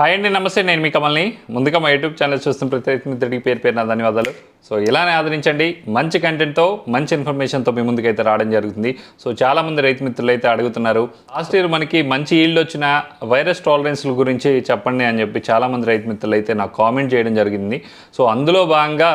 Hi అండి నమస్తే నేను మీ కమల్ని. ముందుగా మా యూట్యూబ్ ఛానల్ చూస్తున్న ప్రతి రైతు మిత్రుడికి పేరు పేరు నా ధన్యవాదాలు. సో ఇలానే ఆదరించండి. మంచి కంటెంట్తో మంచి ఇన్ఫర్మేషన్తో మీ ముందుకైతే రావడం జరుగుతుంది. సో చాలామంది రైతు మిత్రులు అయితే అడుగుతున్నారు లాస్ట్ ఇయర్ మనకి మంచి ఈల్డ్ వచ్చిన వైరస్ టాలరెన్స్ల గురించి చెప్పండి అని చెప్పి చాలామంది రైతు మిత్రులు అయితే నాకు కామెంట్ చేయడం జరిగింది. సో అందులో భాగంగా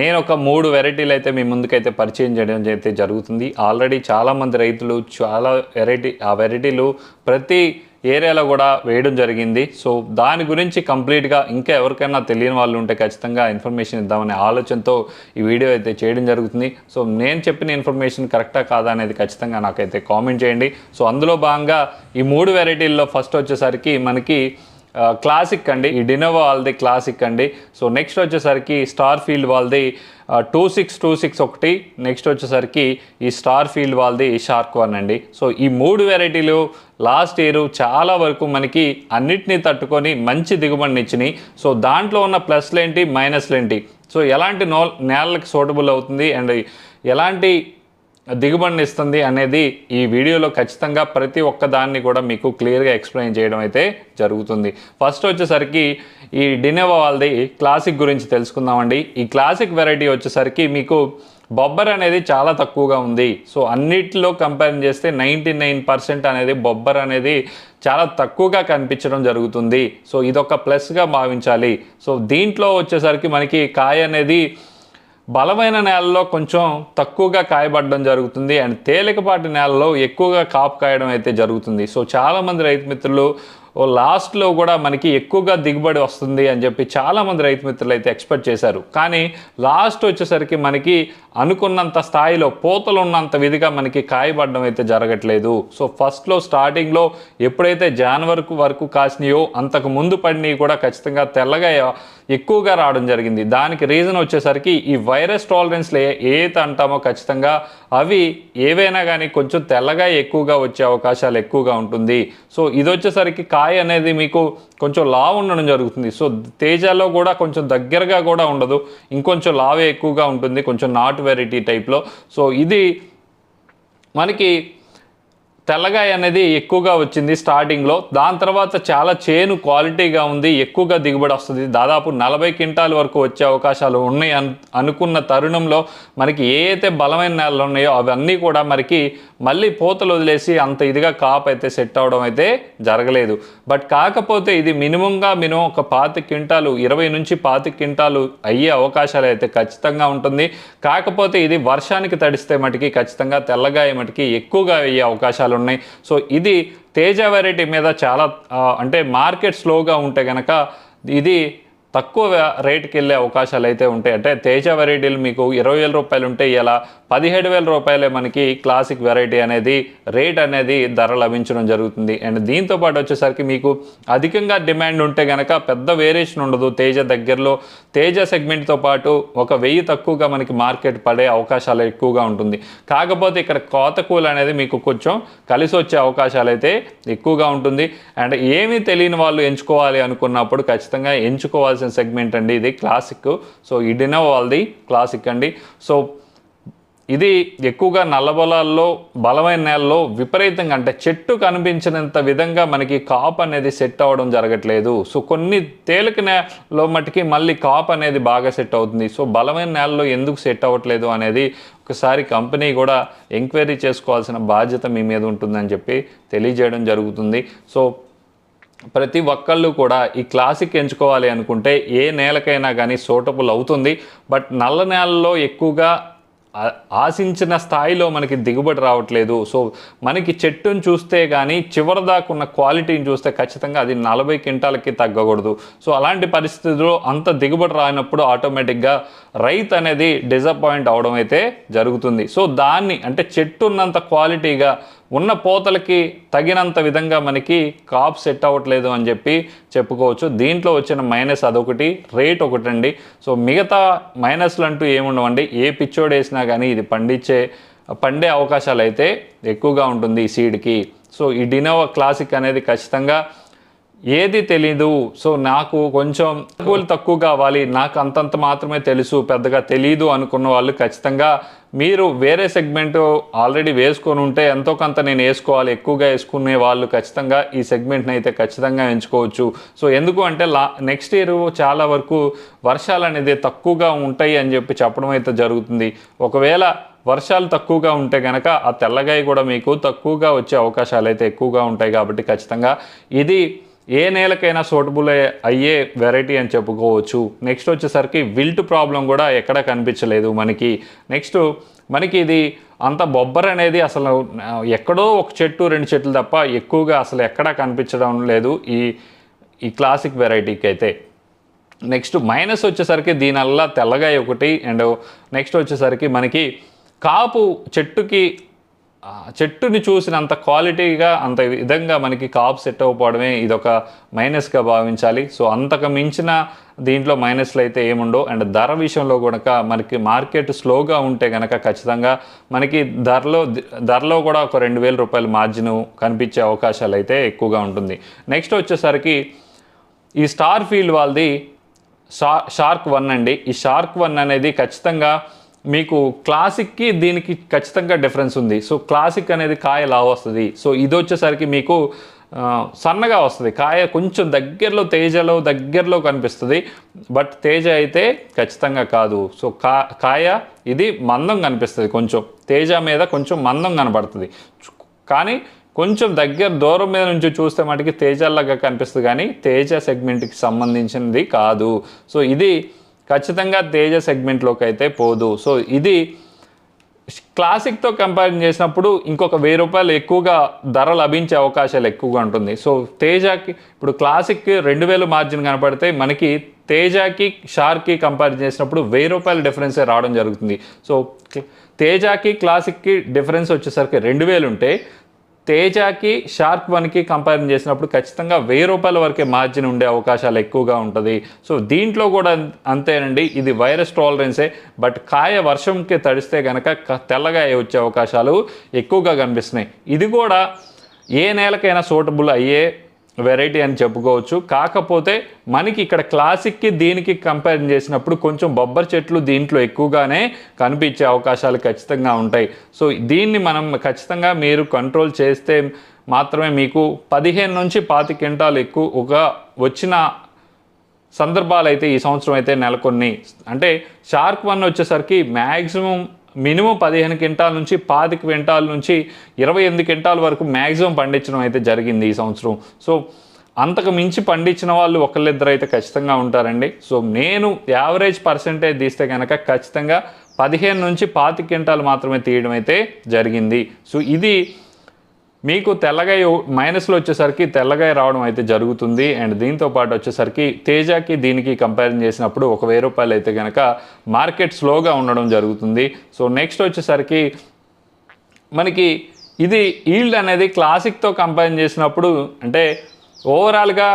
నేను ఒక మూడు వెరైటీలు అయితే మీ ముందుకైతే పరిచయం చేయడం అయితే జరుగుతుంది. ఆల్రెడీ చాలామంది రైతులు చాలా వెరైటీ ఆ వెరైటీలు ప్రతి ఏరియాలో కూడా వేయడం జరిగింది. సో దాని గురించి కంప్లీట్గా ఇంకా ఎవరికైనా తెలియని వాళ్ళు ఉంటే ఖచ్చితంగా ఇన్ఫర్మేషన్ ఇద్దామనే ఆలోచనతో ఈ వీడియో అయితే చేయడం జరుగుతుంది. సో నేను చెప్పిన ఇన్ఫర్మేషన్ కరెక్టా కాదా అనేది ఖచ్చితంగా నాకైతే కామెంట్ చేయండి. సో అందులో భాగంగా ఈ మూడు వెరైటీల్లో ఫస్ట్ వచ్చేసరికి మనకి క్లాసిక్ అండి. ఈ డినోవా వాళ్ళది క్లాసిక్ అండి. సో నెక్స్ట్ వచ్చేసరికి స్టార్ ఫీల్డ్ వాళ్ళది టూ సిక్స్ టూ సిక్స్ ఒకటి. నెక్స్ట్ వచ్చేసరికి ఈ స్టార్ ఫీల్డ్ వాళ్ళది షార్క్ వన్ అండి. సో ఈ మూడు వెరైటీలు లాస్ట్ ఇయర్ చాలా వరకు మనకి అన్నిటినీ తట్టుకొని మంచి దిగుబడిని ఇచ్చినాయి. సో దాంట్లో ఉన్న ప్లస్లు ఏంటి? మైనస్లు ఏంటి? సో ఎలాంటి నో నేలలకు సూటబుల్ అవుతుంది? అండ్ ఎలాంటి దిగుబడిని ఇస్తుంది అనేది ఈ వీడియోలో ఖచ్చితంగా ప్రతి ఒక్క దాన్ని కూడా మీకు క్లియర్గా ఎక్స్ప్లెయిన్ చేయడం అయితే జరుగుతుంది. ఫస్ట్ వచ్చేసరికి ఈ డినోవా వాళ్ళది క్లాసిక్ గురించి తెలుసుకుందామండి. ఈ క్లాసిక్ వెరైటీ వచ్చేసరికి మీకు బొబ్బర్ అనేది చాలా తక్కువగా ఉంది. సో అన్నిటిలో కంపేర్ చేస్తే నైంటీ నైన్ పర్సెంట్ అనేది బొబ్బర్ అనేది చాలా తక్కువగా కనిపించడం జరుగుతుంది. సో ఇదొక ప్లస్గా భావించాలి. సో దీంట్లో వచ్చేసరికి మనకి కాయ అనేది బలమైన నేలలో కొంచెం తక్కువగా కాయబడడం జరుగుతుంది అండ్ తేలికపాటి నేలలో ఎక్కువగా కాపు కాయడం అయితే జరుగుతుంది. సో చాలామంది రైతు మిత్రులు ఓ లాస్ట్లో కూడా మనకి ఎక్కువగా దిగుబడి వస్తుంది అని చెప్పి చాలామంది రైతు మిత్రులు అయితే ఎక్స్పెక్ట్ చేశారు. కానీ లాస్ట్ వచ్చేసరికి మనకి అనుకున్నంత స్థాయిలో పోతలు ఉన్నంత విధిగా మనకి కాయబడడం అయితే జరగట్లేదు. సో ఫస్ట్లో స్టార్టింగ్లో ఎప్పుడైతే జాన్వరి వరకు కాసినాయో అంతకు ముందు పడినవి కూడా ఖచ్చితంగా తెల్లగా ఎక్కువగా రావడం జరిగింది. దానికి రీజన్ వచ్చేసరికి ఈ వైరస్ టాలరెన్స్లు ఏ ఏదైతే అంటామో ఖచ్చితంగా అవి ఏవైనా కానీ కొంచెం తెల్లగా ఎక్కువగా వచ్చే అవకాశాలు ఎక్కువగా ఉంటుంది. సో ఇది వచ్చేసరికి స్థాయి అనేది మీకు కొంచెం లావు ఉండడం జరుగుతుంది. సో తేజాలో కూడా కొంచెం దగ్గరగా కూడా ఉండదు. ఇంకొంచెం లావే ఎక్కువగా ఉంటుంది. కొంచెం నాట్ వెరైటీ టైప్లో సో ఇది మనకి తెల్లగాయ అనేది ఎక్కువగా వచ్చింది స్టార్టింగ్లో దాని తర్వాత చాలా చేను క్వాలిటీగా ఉంది ఎక్కువగా దిగుబడి వస్తుంది. దాదాపు నలభై క్వింటాల్ వరకు వచ్చే అవకాశాలు ఉన్నాయి అన్ అనుకున్న తరుణంలో మనకి ఏ అయితే బలమైన నేలలు ఉన్నాయో అవన్నీ కూడా మనకి మళ్ళీ పూతలు వదిలేసి అంత ఇదిగా కాపు అయితే సెట్ అవడం అయితే జరగలేదు. బట్ కాకపోతే ఇది మినిమంగా మినిమం ఒక పాతి క్వింటాలు ఇరవై నుంచి పాతి క్వింటాలు అయ్యే అవకాశాలు అయితే ఖచ్చితంగా ఉంటుంది. కాకపోతే ఇది వర్షానికి తడిస్తే మటుకి ఖచ్చితంగా తెల్లగాయ మటుకి ఎక్కువగా అయ్యే అవకాశాలు ఉన్నాయి సో ఇది తేజ వెరైటీ మీద చాలా అంటే మార్కెట్ స్లోగా ఉంటే కనుక ఇది తక్కువ రేట్కి వెళ్ళే అవకాశాలు అయితే ఉంటాయి. అంటే తేజ వెరైటీలు మీకు ఇరవై వేల రూపాయలు ఉంటే ఇలా పదిహేడు వేల రూపాయలే మనకి క్లాసిక్ వెరైటీ అనేది రేట్ అనేది ధర లభించడం జరుగుతుంది. అండ్ దీంతో పాటు వచ్చేసరికి మీకు అధికంగా డిమాండ్ ఉంటే కనుక పెద్ద వేరియేషన్ ఉండదు. తేజ దగ్గరలో తేజ సెగ్మెంట్తో పాటు ఒక వెయ్యి తక్కువగా మనకి మార్కెట్ పడే అవకాశాలు ఎక్కువగా ఉంటుంది. కాకపోతే ఇక్కడ కోతకూలు అనేది మీకు కొంచెం కలిసి వచ్చే అవకాశాలు అయితే ఎక్కువగా ఉంటుంది. అండ్ ఏమీ తెలియని వాళ్ళు ఎంచుకోవాలి అనుకున్నప్పుడు ఖచ్చితంగా ఎంచుకోవాల్సి కావాల్సిన సెగ్మెంట్ అండి ఇది క్లాసిక్ సో ఇడినో వాళ్ళది క్లాసిక్ అండి. సో ఇది ఎక్కువగా నల్లబొలాల్లో బలమైన నేలలో విపరీతంగా అంటే చెట్టు కనిపించినంత విధంగా మనకి కాప్ అనేది సెట్ అవ్వడం జరగట్లేదు. సో కొన్ని తేలిక నేలలో మట్టుకి మళ్ళీ కాప్ అనేది బాగా సెట్ అవుతుంది. సో బలమైన నేలలో ఎందుకు సెట్ అవ్వట్లేదు అనేది ఒకసారి కంపెనీ కూడా ఎంక్వైరీ చేసుకోవాల్సిన బాధ్యత మీ మీద ఉంటుందని చెప్పి తెలియజేయడం జరుగుతుంది. సో ప్రతి ఒక్కళ్ళు కూడా ఈ క్లాసిక్ ఎంచుకోవాలి అనుకుంటే ఏ నేలకైనా కానీ సూటబుల్ అవుతుంది. బట్ నల్ల నేలలో ఎక్కువగా ఆశించిన స్థాయిలో మనకి దిగుబడి రావట్లేదు. సో మనకి చెట్టును చూస్తే కానీ చివరి దాకా ఉన్న క్వాలిటీని చూస్తే ఖచ్చితంగా అది నలభై క్వింటాలకి తగ్గకూడదు. సో అలాంటి పరిస్థితుల్లో అంత దిగుబడి రానప్పుడు ఆటోమేటిక్గా రైతు అనేది డిసప్పాయింట్ అవడం అయితే జరుగుతుంది. సో దాన్ని అంటే చెట్టు ఉన్నంత క్వాలిటీగా ఉన్న పోతలకి తగినంత విధంగా మనకి కాప్ సెట్ అవ్వట్లేదు అని చెప్పి చెప్పుకోవచ్చు. దీంట్లో వచ్చిన మైనస్ అదొకటి రేట్ ఒకటండి. సో మిగతా మైనస్లు అంటూ ఏముండవండి? ఏ పిచ్చోడు వేసినా కానీ ఇది పండించే పండే అవకాశాలు అయితే ఎక్కువగా ఉంటుంది ఈ సీడ్కి. సో ఈ డినోవా క్లాసిక్ అనేది ఖచ్చితంగా ఏది తెలీదు. సో నాకు కొంచెం తక్కువలు తక్కువ కావాలి. నాకు అంతంత మాత్రమే తెలుసు పెద్దగా తెలీదు అనుకున్న వాళ్ళు ఖచ్చితంగా మీరు వేరే సెగ్మెంట్ ఆల్రెడీ వేసుకొని ఉంటే ఎంతో కొంత నేను వేసుకోవాలి ఎక్కువగా వేసుకునే వాళ్ళు ఖచ్చితంగా ఈ సెగ్మెంట్ని అయితే ఖచ్చితంగా ఎంచుకోవచ్చు. సో ఎందుకు అంటే లా నెక్స్ట్ ఇయర్ చాలా వరకు వర్షాలు అనేది తక్కువగా ఉంటాయి అని చెప్పి చెప్పడం అయితే జరుగుతుంది. ఒకవేళ వర్షాలు తక్కువగా ఉంటే కనుక ఆ తెల్లగాయ కూడా మీకు తక్కువగా వచ్చే అవకాశాలు అయితే ఎక్కువగా ఉంటాయి కాబట్టి ఖచ్చితంగా ఇది ఏ నేలకైనా సూటబుల్ అయ్యే వెరైటీ అని చెప్పుకోవచ్చు. నెక్స్ట్ వచ్చేసరికి విల్ట్ ప్రాబ్లం కూడా ఎక్కడ కనిపించలేదు మనకి. నెక్స్ట్ మనకి ఇది అంత బొబ్బర్ అనేది అసలు ఎక్కడో ఒక చెట్టు రెండు చెట్లు తప్ప ఎక్కువగా అసలు ఎక్కడా కనిపించడం లేదు ఈ ఈ క్లాసిక్ వెరైటీకి అయితే. నెక్స్ట్ మైనస్ వచ్చేసరికి దీనివల్ల తెల్లగాయ ఒకటి. అండ్ నెక్స్ట్ వచ్చేసరికి మనకి కాపు చెట్టుకి ఆ, చెట్టుని చూసినంత క్వాలిటీగా అంత విధంగా మనకి కాప్ సెట్ అవ్వకపోవడమే ఇదొక మైనస్గా భావించాలి. సో అంతకు మించిన దీంట్లో మైనస్లు అయితే ఏముండవు. అండ్ ధర విషయంలో కనుక మనకి మార్కెట్ స్లోగా ఉంటే కనుక ఖచ్చితంగా మనకి ధరలో ధరలో కూడా ఒక రెండు వేల రూపాయల మార్జిన్ కనిపించే అవకాశాలు అయితే ఎక్కువగా ఉంటుంది. నెక్స్ట్ వచ్చేసరికి ఈ స్టార్ ఫీల్డ్ వాళ్ళది షార్ షార్క్ వన్ అండి. ఈ షార్క్ వన్ అనేది ఖచ్చితంగా మీకు క్లాసిక్కి దీనికి ఖచ్చితంగా డిఫరెన్స్ ఉంది. సో క్లాసిక్ అనేది కాయ లావు వస్తుంది. సో ఇది వచ్చేసరికి మీకు సన్నగా వస్తుంది. కాయ కొంచెం దగ్గరలో తేజలో దగ్గరలో కనిపిస్తుంది. బట్ తేజ అయితే ఖచ్చితంగా కాదు. సో కా కాయ ఇది మందం కనిపిస్తుంది కొంచెం. తేజ మీద కొంచెం మందం కనబడుతుంది. కానీ కొంచెం దగ్గర దూరం మీద నుంచి చూస్తే మటుకి తేజాలాగా కనిపిస్తుంది. కానీ తేజ సెగ్మెంట్కి సంబంధించినది కాదు. సో ఇది ఖచ్చితంగా తేజ సెగ్మెంట్లోకి అయితే పోదు. సో ఇది క్లాసిక్తో కంపేర్ చేసినప్పుడు ఇంకొక వెయ్యి రూపాయలు ఎక్కువగా ధర లభించే అవకాశాలు ఎక్కువగా ఉంటుంది. సో తేజాకి ఇప్పుడు క్లాసిక్ రెండు వేలు మార్జిన్ కనపడితే మనకి తేజాకి షార్కి కంపేర్ చేసినప్పుడు వెయ్యి రూపాయల డిఫరెన్సే రావడం జరుగుతుంది. సో తేజాకి క్లాసిక్కి డిఫరెన్స్ వచ్చేసరికి రెండు వేలు ఉంటే తేజాకి షార్క్ వన్కి కంపేర్ చేసినప్పుడు ఖచ్చితంగా వెయ్యి రూపాయల వరకే మార్జిన్ ఉండే అవకాశాలు ఎక్కువగా ఉంటుంది. సో దీంట్లో కూడా అంతేనండి. ఇది వైరస్ టాలరెన్సే. బట్ కాయ వర్షంకి తడిస్తే కనుక తెల్లగా వచ్చే అవకాశాలు ఎక్కువగా కనిపిస్తున్నాయి. ఇది కూడా ఏ నేలకైనా సూటబుల్ అయ్యే వెరైటీ అని చెప్పుకోవచ్చు. కాకపోతే మనకి ఇక్కడ క్లాసిక్కి దీనికి కంపేర్ చేసినప్పుడు కొంచెం బొబ్బర్ చెట్లు దీంట్లో ఎక్కువగానే కనిపించే అవకాశాలు ఖచ్చితంగా ఉంటాయి. సో దీన్ని మనం ఖచ్చితంగా మీరు కంట్రోల్ చేస్తే మాత్రమే మీకు పదిహేను నుంచి పాతి క్వింటాలు ఎక్కువ ఒక వచ్చిన సందర్భాలు అయితే ఈ సంవత్సరం అయితే నెలకొన్ని అంటే షార్క్ వన్ వచ్చేసరికి మ్యాక్సిమం మినిమం పదిహేను క్వింటాల నుంచి పాతి క్వింటాల నుంచి ఇరవై ఎనిమిది క్వింటాల వరకు మ్యాక్సిమం పండించడం అయితే జరిగింది ఈ సంవత్సరం. సో అంతకు మించి పండించిన వాళ్ళు ఒకళ్ళిద్దరు అయితే ఖచ్చితంగా ఉంటారండి. సో నేను యావరేజ్ పర్సంటేజ్ తీస్తే కనుక ఖచ్చితంగా పదిహేను నుంచి పాతి క్వింటాలు మాత్రమే తీయడం అయితే జరిగింది. సో ఇది మీకు తెల్లగాయ మైనస్లో వచ్చేసరికి తెల్లగాయ రావడం అయితే జరుగుతుంది. అండ్ దీంతో పాటు వచ్చేసరికి తేజాకి దీనికి కంపారిజన్ చేసినప్పుడు ఒక వెయ్యి రూపాయలు అయితే కనుక మార్కెట్ స్లోగా ఉండడం జరుగుతుంది. సో నెక్స్ట్ వచ్చేసరికి మనకి ఇది ఈల్డ్ అనేది క్లాసిక్తో కంపేర్ చేసినప్పుడు అంటే ఓవరాల్గా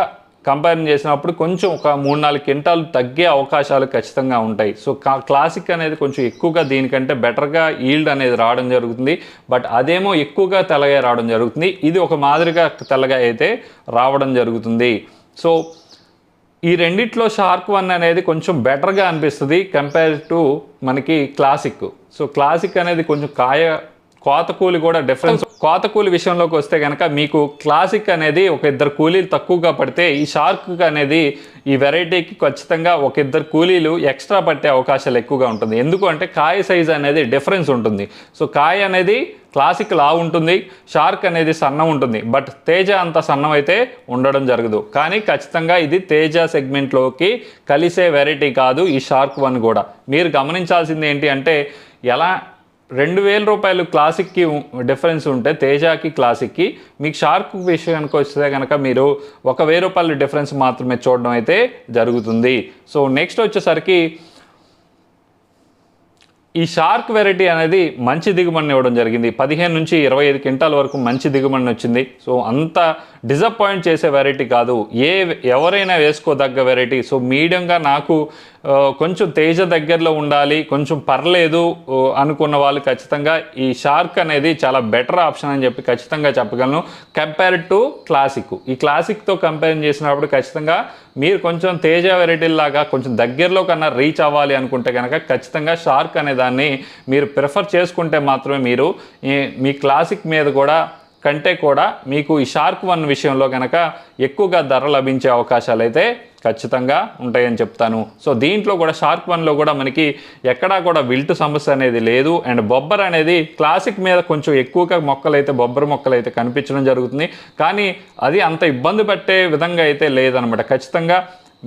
కంపేర్ చేసినప్పుడు కొంచెం ఒక మూడు నాలుగు క్వింటాలు తగ్గే అవకాశాలు ఖచ్చితంగా ఉంటాయి. సో క్లాసిక్ అనేది కొంచెం ఎక్కువగా దీనికంటే బెటర్గా ఈల్డ్ అనేది రావడం జరుగుతుంది. బట్ అదేమో ఎక్కువగా తెల్లగా రావడం జరుగుతుంది. ఇది ఒక మాదిరిగా తెల్లగా అయితే రావడం జరుగుతుంది. సో ఈ రెండిట్లో షార్క్ వన్ అనేది కొంచెం బెటర్గా అనిపిస్తుంది కంపేర్ టు మనకి క్లాసిక్. సో క్లాసిక్ అనేది కొంచెం కాయ కోత కూలి కూడా డిఫరెన్స్ కోత కూలి విషయంలోకి వస్తే కనుక మీకు క్లాసిక్ అనేది ఒక ఇద్దరు కూలీలు తక్కువగా పడితే ఈ షార్క్ అనేది ఈ వెరైటీకి ఖచ్చితంగా ఒక ఇద్దరు కూలీలు ఎక్స్ట్రా పట్టే అవకాశాలు ఎక్కువగా ఉంటుంది. ఎందుకు అంటే కాయ సైజ్ అనేది డిఫరెన్స్ ఉంటుంది. సో కాయ అనేది క్లాసిక్ లా ఉంటుంది షార్క్ అనేది సన్నం ఉంటుంది. బట్ తేజ అంత సన్నం అయితే ఉండడం జరగదు. కానీ ఖచ్చితంగా ఇది తేజ సెగ్మెంట్లోకి కలిసే వెరైటీ కాదు ఈ షార్క్ వన్ కూడా. మీరు గమనించాల్సింది ఏంటి అంటే ఎలా రెండు వేల రూపాయలు క్లాసిక్కి డిఫరెన్స్ ఉంటే తేజాకి క్లాసిక్కి మీకు షార్క్ విషయానికి వస్తే కనుక మీరు ఒక వెయ్యి రూపాయల డిఫరెన్స్ మాత్రమే చూడడం అయితే జరుగుతుంది. సో నెక్స్ట్ వచ్చేసరికి ఈ షార్క్ వెరైటీ అనేది మంచి దిగుబడిని ఇవ్వడం జరిగింది. పదిహేను నుంచి ఇరవై ఐదు క్వింటాల వరకు మంచి దిగుబడిని వచ్చింది. సో అంత డిసప్పాయింట్ చేసే వెరైటీ కాదు. ఏ ఎవరైనా వేసుకోదగ్గ వెరైటీ. సో మీడియంగా నాకు కొంచెం తేజ దగ్గరలో ఉండాలి కొంచెం పర్లేదు అనుకున్న వాళ్ళు ఖచ్చితంగా ఈ షార్క్ అనేది చాలా బెటర్ ఆప్షన్ అని చెప్పి ఖచ్చితంగా చెప్పగలను. కంపేర్ టు క్లాసిక్ ఈ క్లాసిక్తో కంపేర్ చేసినప్పుడు ఖచ్చితంగా మీరు కొంచెం తేజ వెరైటీ లాగా కొంచెం దగ్గరలో కన్నా రీచ్ అవ్వాలి అనుకుంటే కనుక ఖచ్చితంగా షార్క్ అనే దాన్ని మీరు ప్రిఫర్ చేసుకుంటే మాత్రమే మీరు మీ క్లాసిక్ మీద కూడా కంటే కూడా మీకు ఈ షార్క్ వన్ విషయంలో కనుక ఎక్కువగా ధర లభించే అవకాశాలు అయితే ఖచ్చితంగా ఉంటాయని చెప్తాను. సో దీంట్లో కూడా షార్క్ వన్లో కూడా మనకి ఎక్కడా కూడా విల్ట్ సమస్య అనేది లేదు. అండ్ బొబ్బర్ అనేది క్లాసిక్ మీద కొంచెం ఎక్కువగా మొక్కలైతే బొబ్బర్ మొక్కలు అయితే కనిపించడం జరుగుతుంది. కానీ అది అంత ఇబ్బంది పెట్టే విధంగా అయితే లేదనమాట. ఖచ్చితంగా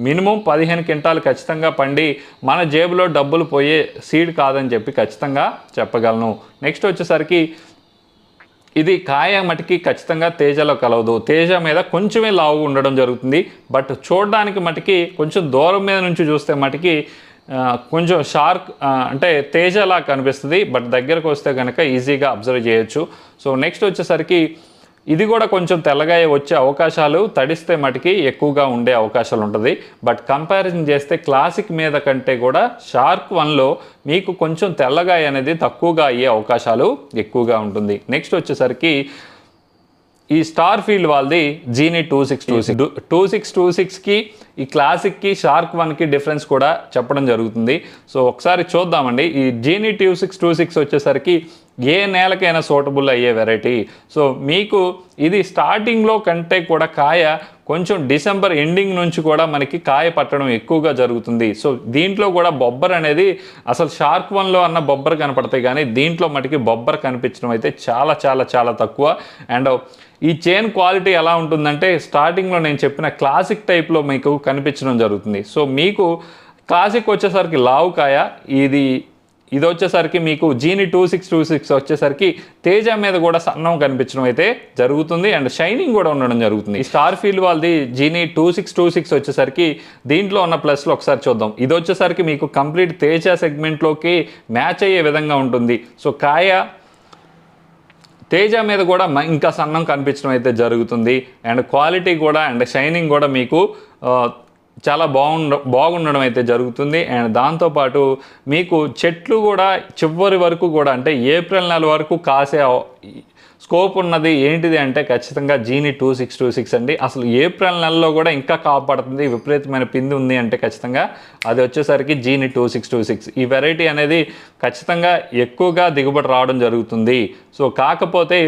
మినిమం పదిహేను క్వింటాలు ఖచ్చితంగా పండి మన జేబులో డబ్బులు పోయే సీడ్ కాదని చెప్పి ఖచ్చితంగా చెప్పగలను. నెక్స్ట్ వచ్చేసరికి ఇది కాయ మటుకి ఖచ్చితంగా తేజలో కలవదు. తేజ మీద కొంచెమే లావు ఉండడం జరుగుతుంది. బట్ చూడడానికి మటుకి కొంచెం దూరం మీద నుంచి చూస్తే మటుకి కొంచెం షార్క్ అంటే తేజలా కనిపిస్తుంది. బట్ దగ్గరకు వస్తే కనుక ఈజీగా అబ్జర్వ్ చేయొచ్చు. సో నెక్స్ట్ వచ్చేసరికి ఇది కూడా కొంచెం తెల్లగా వచ్చే అవకాశాలు తడిస్తే మటుకి ఎక్కువగా ఉండే అవకాశాలు ఉంటుంది. బట్ కంపారిజన్ చేస్తే క్లాసిక్ మీద కంటే కూడా షార్క్ వన్లో మీకు కొంచెం తెల్లగాయ అనేది తక్కువగా అయ్యే అవకాశాలు ఎక్కువగా ఉంటుంది. నెక్స్ట్ వచ్చేసరికి ఈ స్టార్ ఫీల్డ్ వాళ్ళది genie two six two six two six two సిక్స్కి ఈ క్లాసిక్కి షార్క్ వన్కి డిఫరెన్స్ కూడా చెప్పడం జరుగుతుంది. సో ఒకసారి చూద్దామండి. ఈ genie two six two six వచ్చేసరికి ఏ నేలకైనా సూటబుల్ అయ్యే వెరైటీ సో మీకు ఇది స్టార్టింగ్లో కంటే కూడా కాయ కొంచెం డిసెంబర్ ఎండింగ్ నుంచి కూడా మనకి కాయ పట్టడం ఎక్కువగా జరుగుతుంది. సో దీంట్లో కూడా బొబ్బర్ అనేది అసలు షార్క్ వన్లో అన్న బొబ్బర్ కనపడతాయి కానీ దీంట్లో మటుకి బొబ్బర్ కనిపించడం అయితే చాలా చాలా చాలా తక్కువ. అండ్ ఈ చైన్ క్వాలిటీ ఎలా ఉంటుందంటే స్టార్టింగ్లో నేను చెప్పిన క్లాసిక్ టైప్లో మీకు కనిపించడం జరుగుతుంది. సో మీకు క్లాసిక్ వచ్చేసరికి లావుకాయ ఇది ఇది వచ్చేసరికి మీకు జీని టూ సిక్స్ టూ సిక్స్ వచ్చేసరికి తేజ మీద కూడా సన్నం కనిపించడం అయితే జరుగుతుంది అండ్ షైనింగ్ కూడా ఉండడం జరుగుతుంది. ఈ స్టార్ ఫీల్డ్ వాళ్ళది జీని టూ సిక్స్ టూ సిక్స్ వచ్చేసరికి దీంట్లో ఉన్న ప్లస్లో ఒకసారి చూద్దాం. ఇది వచ్చేసరికి మీకు కంప్లీట్ తేజ సెగ్మెంట్లోకి మ్యాచ్ అయ్యే విధంగా ఉంటుంది. సో కాయ తేజ మీద కూడా ఇంకా సన్నం కనిపించడం అయితే జరుగుతుంది. అండ్ క్వాలిటీ కూడా అండ్ షైనింగ్ కూడా మీకు చాలా బాగుండ బాగుండడం అయితే జరుగుతుంది. అండ్ దాంతోపాటు మీకు చెట్లు కూడా చివరి వరకు కూడా అంటే ఏప్రిల్ నెల వరకు కాసే స్కోప్ ఉన్నది ఏంటిది అంటే ఖచ్చితంగా జీని టూ సిక్స్ టూ సిక్స్ అండి. అసలు ఏప్రిల్ నెలలో కూడా ఇంకా కాపాడుతుంది. విపరీతమైన పిండి ఉంది అంటే ఖచ్చితంగా అది వచ్చేసరికి genie two six two six. ఈ వెరైటీ అనేది ఖచ్చితంగా ఎక్కువగా దిగుబడి రావడం జరుగుతుంది. సో కాకపోతే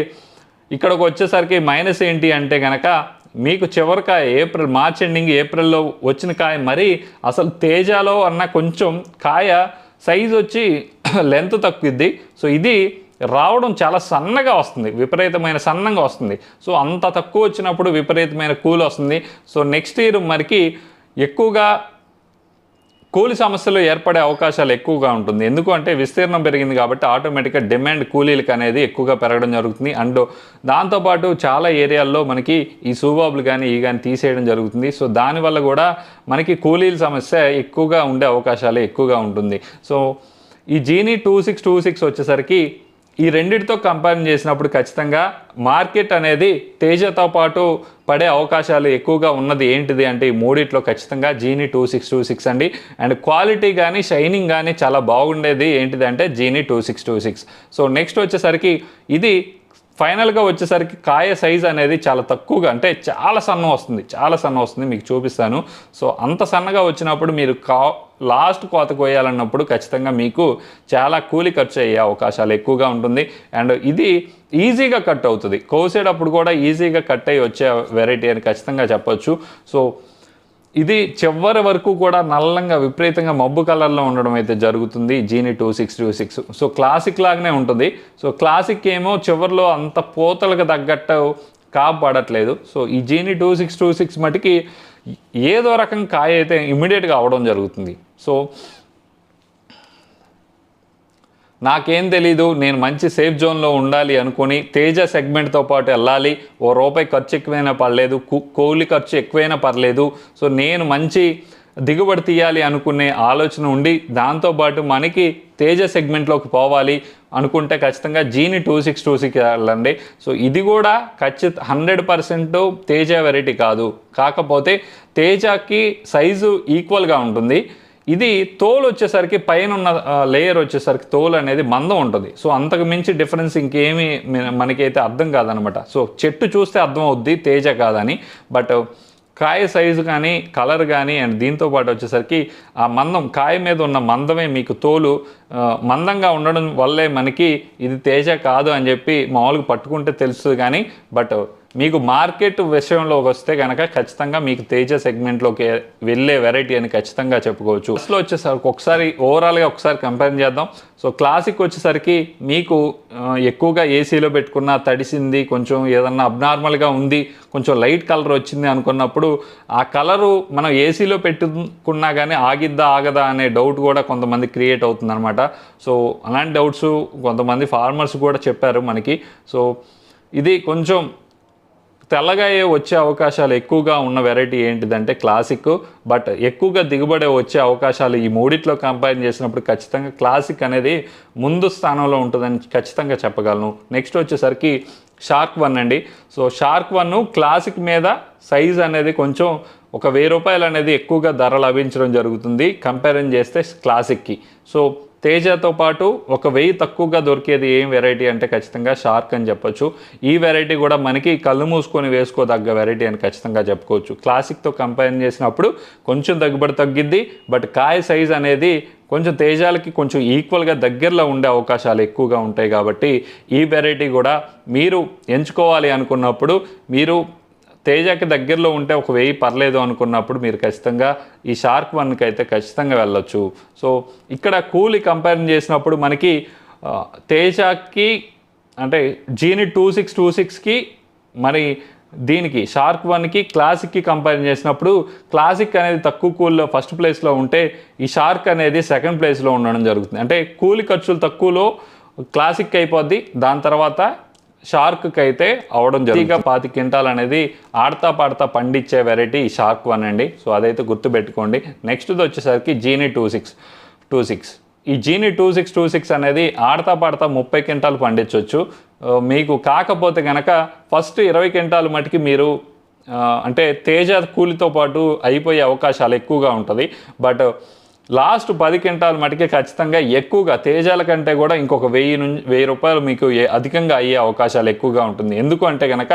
ఇక్కడికి వచ్చేసరికి మైనస్ ఏంటి అంటే కనుక మీకు చివరికాయ ఏప్రిల్ మార్చ్ ఎండింగ్ ఏప్రిల్లో వచ్చిన కాయ మరి అసలు తేజాలో అన్న కొంచెం కాయ సైజ్ వచ్చి లెంత్ తక్కువద్ది. సో ఇది రావడం చాలా సన్నగా వస్తుంది. విపరీతమైన సన్నంగా వస్తుంది. సో అంత తక్కువ వచ్చినప్పుడు విపరీతమైన కూల్ వస్తుంది. సో నెక్స్ట్ ఇయర్ మరికి ఎక్కువగా కూలి సమస్యలు ఏర్పడే అవకాశాలు ఎక్కువగా ఉంటుంది. ఎందుకు అంటే విస్తీర్ణం పెరిగింది కాబట్టి ఆటోమేటిక్గా డిమాండ్ కూలీలకు అనేది ఎక్కువగా పెరగడం జరుగుతుంది. అండ్ దాంతోపాటు చాలా ఏరియాల్లో మనకి ఈ సూబాబులు కానీ ఈ కానీ తీసేయడం జరుగుతుంది. సో దానివల్ల కూడా మనకి కూలీల సమస్య ఎక్కువగా ఉండే అవకాశాలు ఎక్కువగా ఉంటుంది. సో ఈ genie two six two six వచ్చేసరికి ఈ రెండిటితో కంపేర్ చేసినప్పుడు ఖచ్చితంగా మార్కెట్ అనేది తేజతో పాటు పడే అవకాశాలు ఎక్కువగా ఉన్నది. ఏంటిది అంటే ఈ మూడిట్లో ఖచ్చితంగా genie two six two six అండి. అండ్ క్వాలిటీ కానీ షైనింగ్ కానీ చాలా బాగుండేది. ఏంటిది అంటే genie two six two six so next వచ్చేసరికి ఇది ఫైనల్గా వచ్చేసరికి కాయ సైజ్ అనేది చాలా తక్కువగా అంటే చాలా సన్న వస్తుంది. చాలా సన్న వస్తుంది మీకు చూపిస్తాను. సో అంత సన్నగా వచ్చినప్పుడు మీరు కా లాస్ట్ కోత కోయాలన్నప్పుడు ఖచ్చితంగా మీకు చాలా కూలి ఖర్చు అయ్యే అవకాశాలు ఎక్కువగా ఉంటుంది. అండ్ ఇది ఈజీగా కట్ అవుతుంది. కోసేటప్పుడు కూడా ఈజీగా కట్ అయ్యి వచ్చే వెరైటీ అని ఖచ్చితంగా చెప్పొచ్చు. సో ఇది చివరి వరకు కూడా నల్లంగా విపరీతంగా మబ్బు కలర్లో ఉండడం అయితే జరుగుతుంది. Genie two six two six so classic లాగానే ఉంటుంది. సో క్లాసిక్ ఏమో చివరిలో అంత పోతలకు తగ్గట్టు కాపాడట్లేదు సో ఈ జీని టూ సిక్స్ టూ సిక్స్ మటుకి ఏదో రకం కాయ అయితే ఇమ్మీడియట్గా అవడం జరుగుతుంది. సో నాకేం తెలీదు నేను మంచి సేఫ్ జోన్లో ఉండాలి అనుకుని తేజ సెగ్మెంట్తో పాటు వెళ్ళాలి. ఓ రూపాయి ఖర్చు ఎక్కువైనా పర్లేదు కు- ఖర్చు ఎక్కువైనా పర్లేదు. సో నేను మంచి దిగుబడి తీయాలి అనుకునే ఆలోచన ఉండి దాంతోపాటు మనకి తేజ సెగ్మెంట్లోకి పోవాలి. అనుకుంటే ఖచ్చితంగా genie two six two six వెళ్ళండి సో ఇది కూడా ఖచ్చిత హండ్రెడ్ పర్సెంట్ తేజ వెరైటీ కాదు. కాకపోతే తేజకి సైజు ఈక్వల్గా ఉంటుంది. ఇది తోలు వచ్చేసరికి పైన ఉన్న లేయర్ వచ్చేసరికి తోలు అనేది మందం ఉంటుంది. సో అంతకు మించి డిఫరెన్స్ ఇంకేమీ మనకైతే అర్థం కాదనమాట. సో చెట్టు చూస్తే అర్థం అవుద్ది తేజ కాదని. బట్ కాయ సైజు కానీ కలర్ కానీ అండ్ దీంతో పాటు వచ్చేసరికి ఆ మందం కాయ మీద ఉన్న మందమే మీకు తోలు. మందంగా ఉండడం వల్లే మనకి ఇది తేజ కాదు అని చెప్పి మామూలుగా పట్టుకుంటే తెలుస్తుంది కానీ బట్ మీకు మార్కెట్ విషయంలో వస్తే కనుక ఖచ్చితంగా మీకు తేజ సెగ్మెంట్లోకి వెళ్ళే వెరైటీ అని ఖచ్చితంగా చెప్పుకోవచ్చు. ఫస్ట్లో వచ్చేసరికి ఒకసారి ఓవరాల్గా ఒకసారి కంపేర్ చేద్దాం. సో క్లాసిక్ వచ్చేసరికి మీకు ఎక్కువగా ఏసీలో పెట్టుకున్న తడిసింది కొంచెం ఏదన్నా అబ్నార్మల్గా ఉంది కొంచెం లైట్ కలర్ వచ్చింది అనుకున్నప్పుడు ఆ కలరు మనం ఏసీలో పెట్టుకున్నా కానీ ఆగిద్దా ఆగదా అనే డౌట్ కూడా కొంతమంది క్రియేట్ అవుతుందన్నమాట. సో అలాంటి డౌట్స్ కొంతమంది ఫార్మర్స్ కూడా చెప్పారు మనకి. సో ఇది కొంచెం తెల్లగా అయ్యే వచ్చే అవకాశాలు ఎక్కువగా ఉన్న వెరైటీ ఏంటిదంటే క్లాసిక్ బట్ ఎక్కువగా దిగుబడి వచ్చే అవకాశాలు ఈ మూడిట్లో కంపేర్ చేసినప్పుడు ఖచ్చితంగా క్లాసిక్ అనేది ముందు స్థానంలో ఉంటుందని ఖచ్చితంగా చెప్పగలను. నెక్స్ట్ వచ్చేసరికి షార్క్ వన్ అండి. సో షార్క్ వన్ క్లాసిక్ మీద సైజ్ అనేది కొంచెం ఒక వెయ్యి రూపాయలు అనేది ఎక్కువగా ధర లభించడం జరుగుతుంది. కంపారిజన్ చేస్తే క్లాసిక్కి సో తేజతో పాటు ఒక వెయ్యి తక్కువగా దొరికేది ఏం వెరైటీ అంటే ఖచ్చితంగా షార్క్ అని చెప్పొచ్చు. ఈ వెరైటీ కూడా మనకి కళ్ళు మూసుకొని వేసుకోదగ్గ వెరైటీ అని ఖచ్చితంగా చెప్పుకోవచ్చు. క్లాసిక్తో కంపేర్ చేసినప్పుడు కొంచెం తగ్గుబడి తగ్గిద్ది బట్ కాయ సైజ్ అనేది కొంచెం తేజాలకి కొంచెం ఈక్వల్గా దగ్గరలో ఉండే అవకాశాలు ఎక్కువగా ఉంటాయి కాబట్టి ఈ వెరైటీ కూడా మీరు ఎంచుకోవాలి అనుకున్నప్పుడు మీరు తేజకి దగ్గరలో ఉంటే ఒక వెయ్యి పర్లేదు అనుకున్నప్పుడు మీరు ఖచ్చితంగా ఈ షార్క్ వన్కి అయితే ఖచ్చితంగా వెళ్ళొచ్చు. సో ఇక్కడ కూలి కంపేర్ చేసినప్పుడు మనకి తేజకి అంటే జీని టూ సిక్స్ టూ సిక్స్కి మరి దీనికి షార్క్ వన్కి క్లాసిక్కి కంపేర్ చేసినప్పుడు క్లాసిక్ అనేది తక్కువ కూల్లో ఫస్ట్ ప్లేస్లో ఉంటే ఈ షార్క్ అనేది సెకండ్ ప్లేస్లో ఉండడం జరుగుతుంది. అంటే కూలి ఖర్చులు తక్కువలో క్లాసిక్ అయిపోద్ది దాని తర్వాత షార్క్కి అయితే అవడం జరిగిగా పాతి క్వింటాల్ అనేది ఆడతా పాడతా పండించే వెరైటీ షార్క్ వన్ అండి. సో అదైతే గుర్తుపెట్టుకోండి. నెక్స్ట్ది వచ్చేసరికి genie two six two six. ఈ genie two six two six అనేది ఆడతా పాడతా ముప్పై క్వింటాలు పండించవచ్చు మీకు కాకపోతే కనుక ఫస్ట్ ఇరవై క్వింటాలు మటుకి మీరు అంటే తేజ కూలితో పాటు అయిపోయే అవకాశాలు ఎక్కువగా ఉంటుంది. బట్ లాస్ట్ పది క్వింటాల్ మటుకే ఖచ్చితంగా ఎక్కువగా తేజాల కంటే కూడా ఇంకొక వెయ్యి నుంచి వెయ్యి రూపాయలు మీకు అధికంగా అయ్యే అవకాశాలు ఎక్కువగా ఉంటుంది. ఎందుకు అంటే కనుక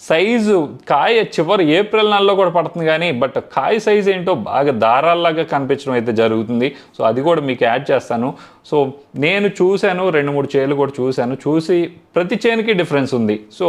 సైజు కాయ చివరి ఏప్రిల్ నెలలో కూడా పడుతుంది కానీ బట్ కాయ సైజ్ ఏంటో బాగా దారాల్లాగా కనిపించడం అయితే జరుగుతుంది. సో అది కూడా మీకు యాడ్ చేస్తాను. సో నేను చూశాను రెండు మూడు చేలు కూడా చూశాను. చూసి ప్రతి చేనుకి డిఫరెన్స్ ఉంది. సో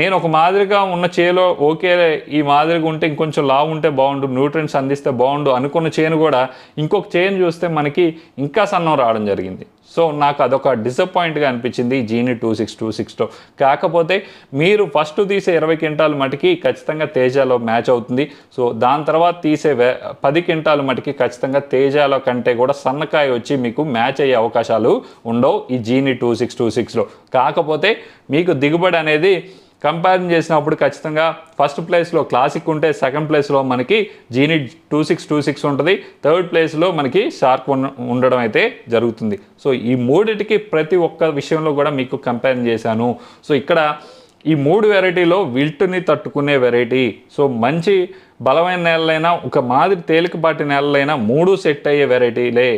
నేను ఒక మాదిరిగా ఉన్న చేలో ఓకే ఈ మాదిరిగా ఉంటే ఇంకొంచెం లావు ఉంటే బాగుండు న్యూట్రియన్స్ అందిస్తే బాగుండు అనుకున్న చేను కూడా ఇంకొక చేను చూస్తే మనకి ఇంకా సన్నం రావడం జరిగింది. సో నాకు అదొక డిసప్పాయింట్గా అనిపించింది జీని టూ సిక్స్ టూ సిక్స్లో కాకపోతే మీరు ఫస్ట్ తీసే ఇరవై క్వింటాలు మటుకి ఖచ్చితంగా తేజాలో మ్యాచ్ అవుతుంది. సో దాని తర్వాత తీసే వే- పది క్వింటాలు మటుకి ఖచ్చితంగా తేజాలో కంటే కూడా సన్నకాయ వచ్చి మీకు మ్యాచ్ అయ్యే అవకాశాలు ఉండవు ఈ జీని టూ సిక్స్ టూ సిక్స్లో కాకపోతే మీకు దిగుబడి అనేది కంపారిజన్ చేసినప్పుడు ఖచ్చితంగా ఫస్ట్ ప్లేస్లో క్లాసిక్ ఉంటే సెకండ్ ప్లేస్లో మనకి genie two six two six ఉంటుంది. థర్డ్ ప్లేస్లో మనకి షార్క్ ఉండడం అయితే జరుగుతుంది. సో ఈ మూడిటికి ప్రతి ఒక్క విషయంలో కూడా మీకు కంపారిజన్ చేశాను. సో ఇక్కడ ఈ మూడు వెరైటీలో విల్ట్ని తట్టుకునే వెరైటీ సో మంచి బలమైన నేలలైనా ఒక మాదిరి తేలికపాటి నేలలైనా మూడు సెట్ అయ్యే వెరైటీలే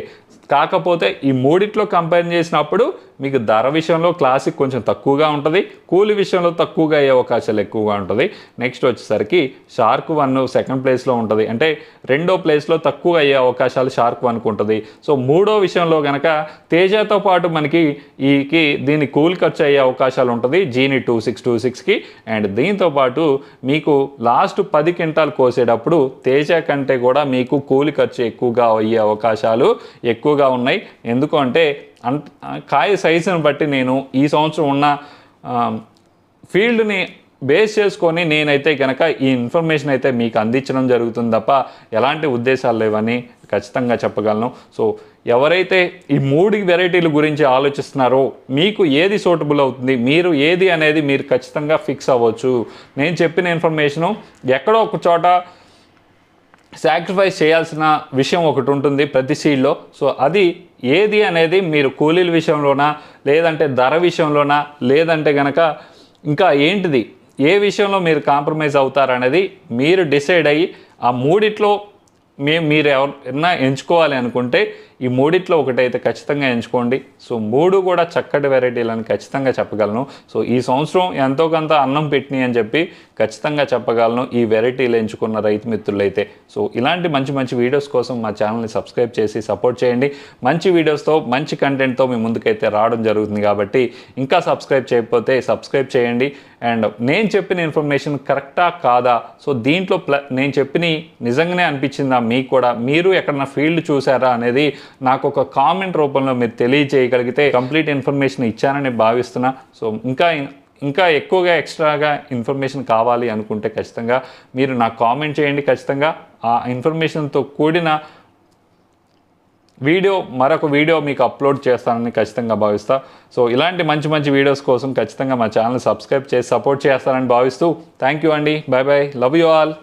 కాకపోతే ఈ మూడిట్లో కంపేర్ చేసినప్పుడు మీకు ధర విషయంలో క్లాసిక్ కొంచెం తక్కువగా ఉంటుంది కూలి విషయంలో తక్కువగా అయ్యే అవకాశాలు ఎక్కువగా ఉంటుంది. నెక్స్ట్ వచ్చేసరికి షార్క్ వన్ సెకండ్ ప్లేస్లో ఉంటుంది. అంటే రెండో ప్లేస్లో తక్కువ అయ్యే అవకాశాలు షార్క్ వన్కు ఉంటుంది. సో మూడో విషయంలో కనుక తేజతో పాటు మనకి ఈకి దీని కూలి ఖర్చు అయ్యే అవకాశాలు ఉంటుంది. జీని టూ సిక్స్ టూ సిక్స్కి అండ్ దీంతో పాటు మీకు లాస్ట్ పది క్వింటాలు కోసేటప్పుడు తేజ కంటే కూడా మీకు కూలి ఖర్చు ఎక్కువగా అయ్యే అవకాశాలు ఎక్కువగా ఉన్నాయి. ఎందుకంటే అన్ కాయ సైజుని బట్టి నేను ఈ సంవత్సరం ఉన్న ఫీల్డ్ని బేస్ చేసుకొని నేనైతే కనుక ఈ ఇన్ఫర్మేషన్ అయితే మీకు అందించడం జరుగుతుంది తప్ప ఎలాంటి ఉద్దేశాలు లేవని ఖచ్చితంగా చెప్పగలను. సో ఎవరైతే ఈ మూడు వెరైటీల గురించి ఆలోచిస్తున్నారో మీకు ఏది సూటబుల్ అవుతుంది మీరు ఏది అనేది మీరు ఖచ్చితంగా ఫిక్స్ అవ్వచ్చు. నేను చెప్పిన ఇన్ఫర్మేషను ఎక్కడో ఒక చోట సాక్రిఫైస్ చేయాల్సిన విషయం ఒకటి ఉంటుంది ప్రతి సీడ్లో సో అది ఏది అనేది మీరు కూలీల విషయంలోనా లేదంటే ధర విషయంలోనా లేదంటే గనక ఇంకా ఏంటిది ఏ విషయంలో మీరు కాంప్రమైజ్ అవుతారనేది మీరు డిసైడ్ అయ్యి ఆ మూడిట్లో మేము మీరు ఎవరైనా ఎంచుకోవాలి అనుకుంటే ఈ మూడిట్లో ఒకటైతే ఖచ్చితంగా ఎంచుకోండి. సో మూడు కూడా చక్కటి వెరైటీలని ఖచ్చితంగా చెప్పగలను. సో ఈ సంవత్సరం ఎంతో కొంత అన్నం పెట్టినాయి అని చెప్పి ఖచ్చితంగా చెప్పగలను. ఈ వెరైటీలు ఎంచుకున్న రైతు మిత్రులైతే. సో ఇలాంటి మంచి మంచి వీడియోస్ కోసం మా ఛానల్ని సబ్స్క్రైబ్ చేసి సపోర్ట్ చేయండి. మంచి వీడియోస్తో మంచి కంటెంట్తో మీ ముందుకైతే రావడం జరుగుతుంది కాబట్టి ఇంకా సబ్స్క్రైబ్ చేయకపోతే సబ్స్క్రైబ్ చేయండి. అండ్ నేను చెప్పిన ఇన్ఫర్మేషన్ కరెక్టా కాదా? సో దీంట్లో ప్ల నేను చెప్పిన నిజంగానే అనిపించిందా మీకు కూడా? మీరు ఎక్కడన్నా ఫీల్డ్ చూసారా అనేది నాకు ఒక కామెంట్ రూపంలో మీరు తెలియజేయగలిగితే కంప్లీట్ ఇన్ఫర్మేషన్ ఇచ్చానని భావిస్తున్నా. సో ఇంకా ఇంకా ఎక్కువగా ఎక్స్ట్రాగా ఇన్ఫర్మేషన్ కావాలి అనుకుంటే ఖచ్చితంగా మీరు నాకు కామెంట్ చేయండి ఖచ్చితంగా. ఆ ఇన్ఫర్మేషన్తో కూడిన వీడియో మరొక వీడియో మీకు అప్లోడ్ చేస్తానని ఖచ్చితంగా భావిస్తా. సో ఇలాంటి మంచి మంచి వీడియోస్ కోసం ఖచ్చితంగా మా ఛానల్ సబ్స్క్రైబ్ చేసి సపోర్ట్ చేస్తారని భావిస్తూ. థ్యాంక్ యూ అండి. Bye bye love you all